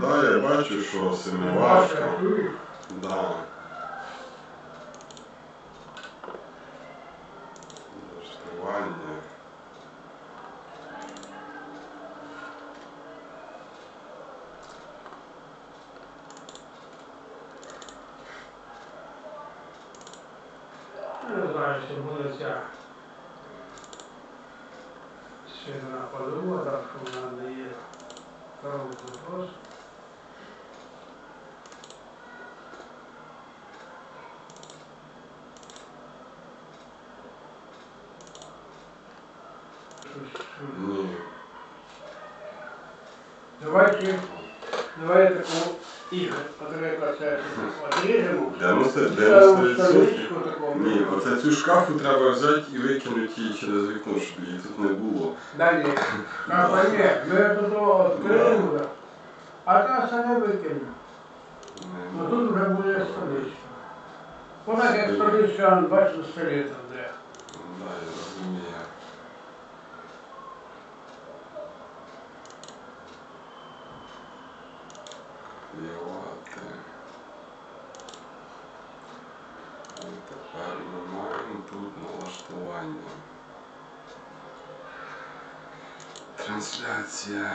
Да, я бачу, що семивашка. Да. Влаштування. Не знаю, що буде ця ще одна подруга, так що вона не є вопрос. Давайте, давайте таку ігор, наприклад, це одріжемо. 90, Ставимо 90%. страничку таку. Ні, оце цю шкафу треба взяти і викинути її через вікно, щоб її тут не було. Далі. Как понять, ми тут відкрили вже, а та саме викинемо. Не Ну тут вже буде столичка. Вона як столичка, бачу, столі там де. Да, я розумію. Клівати. І тепер ми маємо тут налаштування. Трансляція.